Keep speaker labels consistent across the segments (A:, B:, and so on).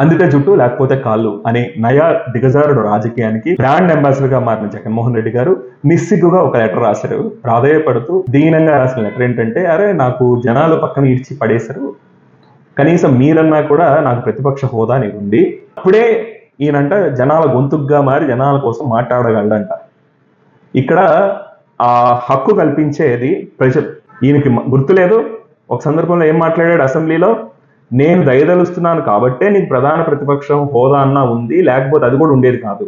A: అందితే జుట్టు లేకపోతే కాళ్ళు అనే నయా దిగజారుడు రాజకీయానికి బ్రాండ్ అంబాసిడర్గా మారిన జగన్మోహన్ రెడ్డి గారు నిస్సిగ్గుగా ఒక లెటర్ రాశారు. ప్రాధాయపడుతూ దీనంగా రాసిన లెటర్ ఏంటంటే అరే నాకు జనాలు పక్కన ఇడ్చి పడేశారు. కనీసం మీరన్నా కూడా నాకు ప్రతిపక్ష హోదాని ఉంది అప్పుడే ఈయనంట జనాల గొంతుగ్గా మారి జనాల కోసం మాట్లాడగలడంట. ఇక్కడ ఆ హక్కు కల్పించేది ప్రజలు ఈయనకి గుర్తులేదు. ఒక సందర్భంలో ఏం మాట్లాడాడు అసెంబ్లీలో? నేను దయదలుస్తున్నాను కాబట్టే నీకు ప్రధాన ప్రతిపక్షం హోదా అన్నా ఉంది లేకపోతే అది కూడా ఉండేది కాదు.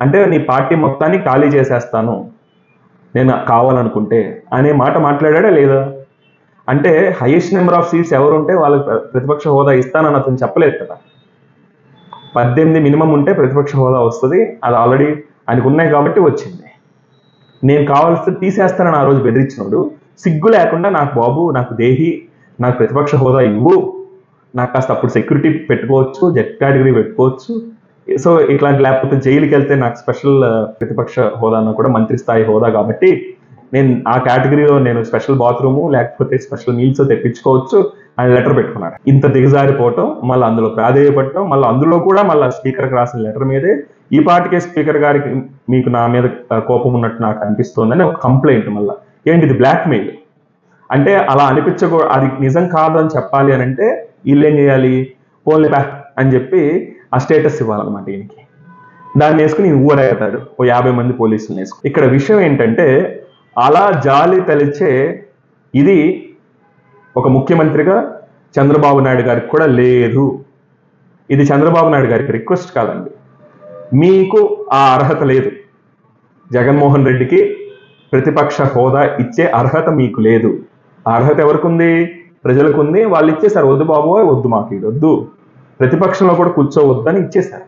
A: అంటే నీ పార్టీ మొత్తాన్ని ఖాళీ చేసేస్తాను నేను కావాలనుకుంటే అనే మాట మాట్లాడా లేదా? అంటే హైయెస్ట్ నెంబర్ ఆఫ్ సీట్స్ ఎవరు ఉంటే వాళ్ళకి ప్ర- ప్రతిపక్ష హోదా ఇస్తానని అతను చెప్పలేదు కదా. పద్దెనిమిది మినిమం ఉంటే ప్రతిపక్ష హోదా వస్తుంది అది ఆల్రెడీ ఆయనకు ఉన్నాయి కాబట్టి వచ్చింది. నేను కావాల్సి తీసేస్తానని ఆ రోజు బెదిరించినోడు సిగ్గు లేకుండా నాకు బాబు నాకు దేహి నాకు ప్రతిపక్ష హోదా ఇవ్వు నాకు కాస్త అప్పుడు సెక్యూరిటీ పెట్టుకోవచ్చు జెట్ కేటగిరీ పెట్టుకోవచ్చు. సో ఇట్లాంటి లేకపోతే జైలుకి వెళ్తే నాకు స్పెషల్ uh, ప్రతిపక్ష హోదాను కూడా మంత్రి స్థాయి హోదా కాబట్టి నేను ఆ కేటగిరీలో నేను స్పెషల్ బాత్రూమ్ లేకపోతే స్పెషల్ మీల్స్ తెప్పించుకోవచ్చు అని లెటర్ పెట్టుకున్నాడు ఇంత దిగజారిపోవటం మళ్ళీ అందులో ప్రాధేయపడటం మళ్ళీ అందులో కూడా మళ్ళీ స్పీకర్కి రాసిన లెటర్ మీదే ఈ పాటికే స్పీకర్ గారికి మీకు నా మీద uh, కోపం ఉన్నట్టు నాకు అనిపిస్తోందని ఒక కంప్లైంట్ మళ్ళీ. ఏంటిది బ్లాక్మెయిల్ అంటే అలా అనిపించకూ అది నిజం కాదు అని చెప్పాలి అని అంటే వీళ్ళు ఏం చేయాలి? పోన్లే బ్యా అని చెప్పి ఆ స్టేటస్ ఇవ్వాలన్నమాట ఈయనకి. దాన్ని వేసుకుని ఈయన ఊరేగుతాడు. ఓ యాభై మంది పోలీసులు వేసుకుని. ఇక్కడ విషయం ఏంటంటే అలా జాలి తలిచే ఇది ఒక ముఖ్యమంత్రిగా చంద్రబాబు నాయుడు గారికి కూడా లేదు. ఇది చంద్రబాబు నాయుడు గారికి రిక్వెస్ట్ కాదండి. మీకు ఆ అర్హత లేదు. జగన్మోహన్ రెడ్డికి ప్రతిపక్ష హోదా ఇచ్చే అర్హత మీకు లేదు. అర్హత ఎవరికి ఉంది ప్రజలకు ఉంది వాళ్ళు ఇచ్చేసారు వద్దు బాబు వద్దు మాకు ఇది వద్దు. ప్రతిపక్షంలో కూడా కూర్చోవద్దు అని ఇచ్చేశారు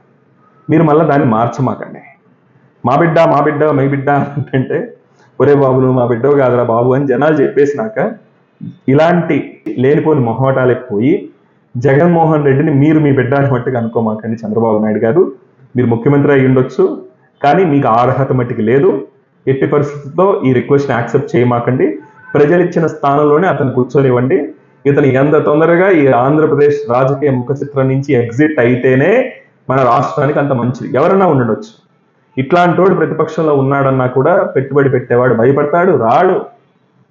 A: మీరు మళ్ళీ దాన్ని మార్చమాకండి. మా బిడ్డ మా బిడ్డ మై బిడ్డ అంటే ఒరే బాబు నువ్వు మా బిడ్డవు కాదురా బాబు అని జనాలు చెప్పేసినాక ఇలాంటి లేనిపోని మొహమాటాలకు పోయి జగన్మోహన్ రెడ్డిని మీరు మీ బిడ్డ అని మట్టుకు అనుకోమాకండి చంద్రబాబు నాయుడు గారు. మీరు ముఖ్యమంత్రి అయి ఉండొచ్చు. కానీ మీకు ఆ అర్హత మట్టికి లేదు. ఎట్టి పరిస్థితుల్లో ఈ రిక్వెస్ట్ని యాక్సెప్ట్ చేయమాకండి. ప్రజలు ఇచ్చిన స్థానంలోనే అతను కూర్చొనివ్వండి. ఇతను ఎంత తొందరగా ఈ ఆంధ్రప్రదేశ్ రాజకీయ ముఖ చిత్రం నుంచి ఎగ్జిట్ అయితేనే మన రాష్ట్రానికి అంత మంచిది. ఎవరన్నా ఉండొచ్చు. ఇట్లాంటోడు ప్రతిపక్షంలో ఉన్నాడన్నా కూడా పెట్టుబడి పెట్టేవాడు భయపడతాడు రాడు.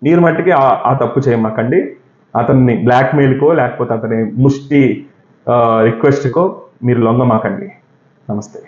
A: మీరు మట్టికి ఆ- ఆ తప్పు చేయమాకండి. అతన్ని బ్లాక్మెయిల్కో లేకపోతే అతని ముష్టి రిక్వెస్ట్కో మీరు లొంగమాకండి. నమస్తే.